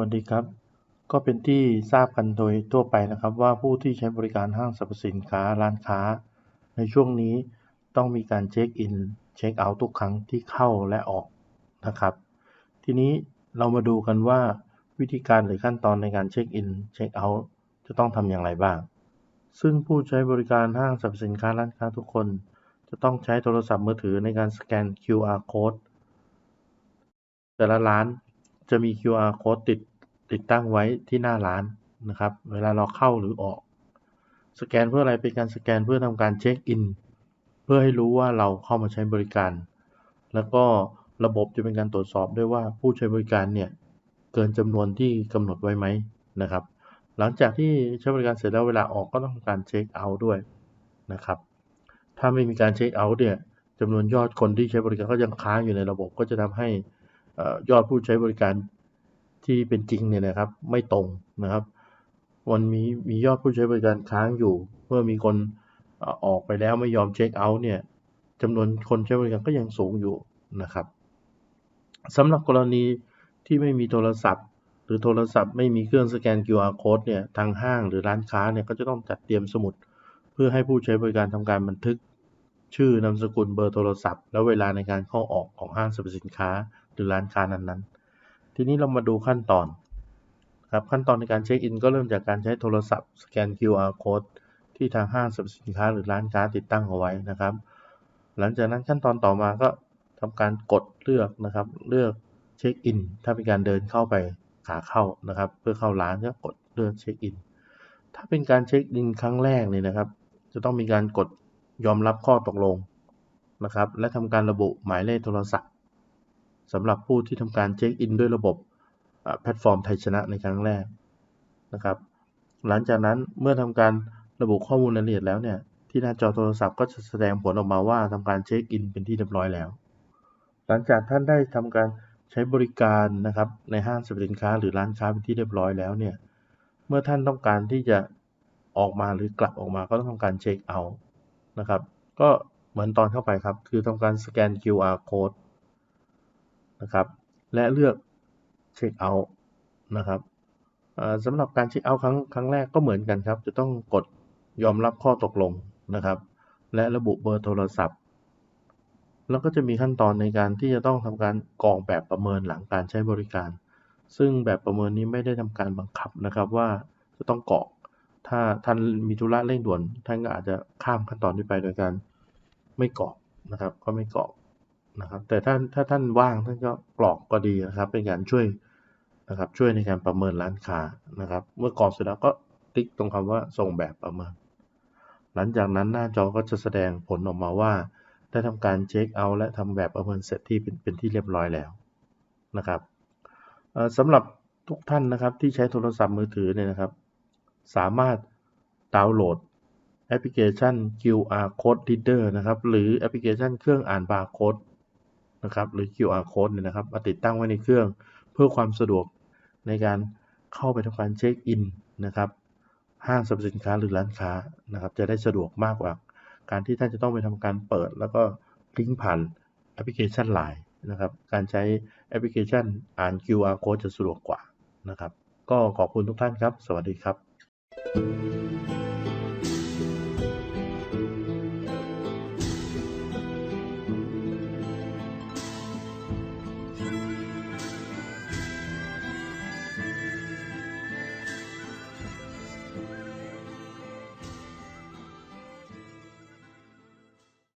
วัสดีครับ ก็เป็นที่ทราบกันโดยทั่วไปนะครับ ว่าผู้ที่ใช้บริการห้างสรรพสินค้าร้านค้า ในช่วงนี้ต้องมีการเช็คอินเช็คเอาท์ทุกครั้งที่เข้าและออกนะครับ ทีนี้เรามาดูกันว่าวิธีการหรือขั้นตอนในการเช็คอินเช็คเอาท์จะต้องทำอย่างไรบ้าง ซึ่งผู้ใช้บริการห้างสรรพสินค้าร้านค้าทุกคน จะต้องใช้โทรศัพท์มือถือในการสแกน QR code แต่ละร้าน จะมี QR code ติดติดตั้งไว้ที่หน้าร้านนะครับ เวลาเราเข้าหรือออก สแกนเพื่ออะไรเป็นการสแกนเพื่อทำการเช็คอิน เพื่อให้รู้ว่าเราเข้ามาใช้บริการ แล้วก็ระบบจะเป็นการตรวจสอบด้วยว่าผู้ใช้บริการเนี่ยเกินจำนวนที่กำหนดไว้ไหมนะครับ หลังจากที่ใช้บริการเสร็จแล้วเวลาออกก็ต้องทำการเช็คเอาท์ด้วยนะครับ ถ้าไม่มีการเช็คเอาท์เนี่ยจำนวนยอดคนที่ใช้บริการก็ยังค้างอยู่ในระบบก็จะทำให้ ยอดผู้ใช้บริการที่เป็นจริงเนี่ยนะครับ ไม่ตรงนะครับ วันมีมียอดผู้ใช้บริการค้างอยู่ เมื่อมีคนออกไปแล้วไม่ยอมเช็คเอาท์เนี่ยจำนวนคนใช้บริการก็ยังสูงอยู่นะครับสำหรับกรณีที่ไม่มีโทรศัพท์ หรือโทรศัพท์ไม่มีเครื่องสแกน QR code เนี่ยทางห้างหรือร้านค้าเนี่ยก็จะต้องจัดเตรียมสมุด เพื่อให้ผู้ใช้บริการทำการบันทึก ชื่อนามสกุลเบอร์โทรศัพท์ และเวลาในการเข้าออกของห้างสรรพสินค้า หรือร้านค้านั้นๆ ทีนี้เรามาดูขั้นตอนครับขั้นตอนในการเช็คอินก็เริ่มจากการใช้โทรศัพท์สแกน QR code ที่ทางห้างสรรพสินค้าหรือร้านค้าติดตั้งเอาไว้นะครับ หลังจากนั้นขั้นตอนต่อมาก็ทำการกดเลือกนะครับ เลือกเช็คอินถ้าเป็นการเดินเข้าไปขาเข้านะครับ เพื่อเข้าร้านก็กดเลือกเช็คอินถ้าเป็นการเช็คอินครั้งแรกเนี่ยนะครับ จะต้องมีการกดยอมรับข้อตกลงนะครับ และทำการระบุหมายเลขโทรศัพท์ สำหรับผู้ที่ทำการเช็คอินด้วยระบบแพลตฟอร์มไทยชนะในครั้งแรกนะครับ หลังจากนั้นเมื่อทำการระบุข้อมูลรายละเอียดแล้วเนี่ยที่หน้าจอโทรศัพท์ก็จะแสดงผลออกมาว่าทำการเช็คอินเป็นที่เรียบร้อยแล้ว หลังจากท่านได้ทำการใช้บริการนะครับในห้างสรรพสินค้าหรือร้านค้าเป็นที่เรียบร้อยแล้วเนี่ยเมื่อท่านต้องการที่จะออกมาหรือกลับออกมาก็ต้องทำการเช็คเอาท์นะครับ ก็เหมือนตอนเข้าไปครับ คือทำการสแกน QR code นะครับ และเลือกเช็คเอาท์นะครับสำหรับการเช็คเอาท์ครั้งครั้งแรกก็เหมือนกันครับ จะต้องกดยอมรับข้อตกลงนะครับ และระบุเบอร์โทรศัพท์ แล้วก็จะมีขั้นตอนในการที่จะต้องทำการกรอกแบบประเมินหลังการใช้บริการ ซึ่งแบบประเมินนี้ไม่ได้ทำการบังคับนะครับว่าจะต้องกรอก ถ้าท่านมีธุระเร่งด่วน ท่านก็อาจจะข้ามขั้นตอนนี้ไปโดยการไม่กรอกนะครับ ก็ไม่กรอก นะครับ แต่ถ้าถ้าท่านว่างท่านก็กรอกก็ดีนะครับ เป็นการช่วยนะครับ ช่วยในการประเมินร้านค้านะครับ เมื่อกรอกเสร็จแล้วก็ติ๊กตรงคำว่าส่งแบบประเมิน หลังจากนั้นหน้าจอก็จะแสดงผลออกมาว่า ได้ทำการเช็คเอาท์และทำแบบประเมินเสร็จที่เป็นเป็นที่เรียบร้อยแล้วนะครับสำหรับทุกท่านนะครับที่ใช้โทรศัพท์มือถือเนี่ยนะครับ สามารถดาวน์โหลดแอปพลิเคชัน QR Code Reader นะครับ หรือแอปพลิเคชันเครื่องอ่านบาร์โค้ด นะครับหรือ QR Code เนี่ยนะครับมาติดตั้งไว้ในเครื่อง เพื่อความสะดวกในการเข้าไปทำการเช็คอินนะครับห้างสรรพสินค้าหรือร้านค้านะครับ จะได้สะดวกมากกว่า การที่ท่านจะต้องไปทำการเปิด แล้วก็ลิงก์ผ่านแอปพลิเคชัน Line นะครับ การใช้แอปพลิเคชันอ่าน QR Code จะสะดวกกว่านะครับ ก็ขอบคุณทุกท่านครับ สวัสดีครับค